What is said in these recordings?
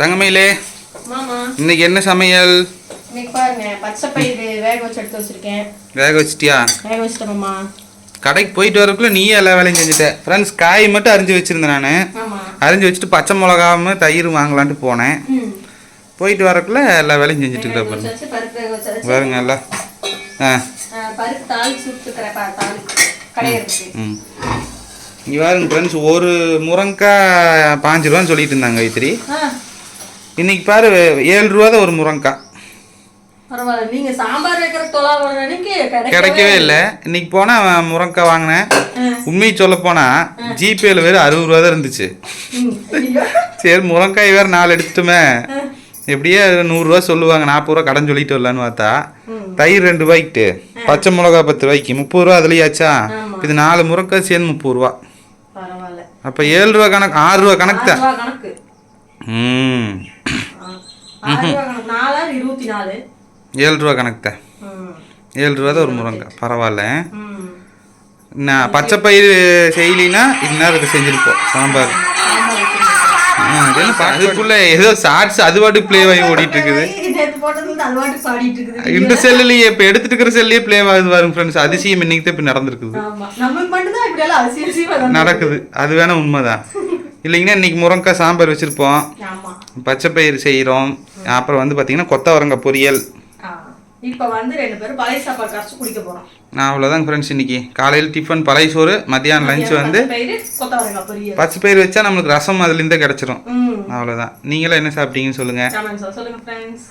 தங்கமயிலே இன்னைக்கு என்ன சமையல்? வேக வச்சிட்டியா? கடைக்கு போயிட்டு வரக்குள்ள நீயே எல்லா வேலையும் செஞ்சுட்ட. ஃப்ரெண்ட்ஸ் காய் மட்டும் அரிஞ்சு வச்சிருந்தேன் நான். அரிஞ்சு வச்சுட்டு பச்சை மிளகாம தயிர் வாங்கலான்ட்டு போனேன். போயிட்டு வரக்குள்ள எல்லா வேலையும் செஞ்சுட்டு இருக்கிற பாருங்க. எல்லாம் ஆ. ம் இங்கே பாருங்க ஃப்ரெண்ட்ஸ் ஒரு முருங்காய் பாஞ்சு ரூபான்னு சொல்லிட்டு இருந்தாங்க வைத்திரி ஆ. இன்னைக்கு பாரு ஏழு ரூபா தான் ஒரு முருங்காய் பரவாயில்ல நீங்க சாம்பார் வைக்கிற தொலா ஒரு அன்னைக்கு கிடைக்கவே இல்லை. இன்னைக்கு போனால் முருங்காய் வாங்கினேன். உண்மையை சொல்ல போனால் ஜிபேல வேறு அறுபது ரூபா தான் இருந்துச்சு. சரி முருங்காய் வேறு நாலு எடுத்துட்டுமே. எப்படியே நூறுரூவா சொல்லுவாங்க நாற்பது ரூபா கடன் சொல்லிட்டு வரலான்னு பார்த்தா. தயிர் ரெண்டு ரூபாய்க்கிட்டு பச்சை மிளகா பத்து ரூபாய்க்கு முப்பது ரூபா அதுலேயாச்சா. இது நாலு முருங்காய் சேர்ந்து முப்பது ரூபா. அப்போ ஏழு ரூபா கணக்கு ஆறு ரூபா கணக்கு தான். ஏழு ரூபா கணக்கு. ஏழு ரூபா தான் ஒரு முருங்காய் பரவாயில்ல. நான் பச்சை பயிர் செய்யலினா இந்நேரம் இது செஞ்சுருப்போம். சாம்பார். அதுக்குள்ள ஏதோ ஷார்ட்ஸ் அது பாட்டு ப்ளே ஆகி ஓடிட்டு இருக்குது இந்த செல்லுலயே இப்போ எடுத்துட்டு இருக்கிற செல்லையே ப்ளே ஆகுது பாருங்க ஃப்ரெண்ட்ஸ் அதிசயம் இன்னைக்கு தான் இப்போ நடந்திருக்குது. நடக்குது. அது வேணா உண்மைதான். இல்லைங்கன்னா இன்னைக்கு முருங்கைக்காய் சாம்பார் வச்சுருப்போம். பச்சை பயிர் செய்கிறோம் அப்புறம் வந்து பார்த்தீங்கன்னா கொத்தவரங்காய் பொரியல். இப்ப வந்து ரெண்டு பேரும் பழைய சாப்பாடு கரைச்சு குடிக்க போறோம். நான் அவ்வளோதாங்க ஃப்ரெண்ட்ஸ் இன்னைக்கு. காலையில் டிஃபன் பழைய சோறு மத்தியானம் லஞ்ச் வந்து பச்சை பயிர் வச்சா நம்மளுக்கு ரசம் அதுலேருந்தே கிடச்சிரும். அவ்வளோதான் நீங்களும் என்ன சாப்பிட்டீங்கன்னு சொல்லுங்கள்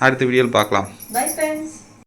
அடுத்த வீடியோவில் பார்க்கலாம். Bye friends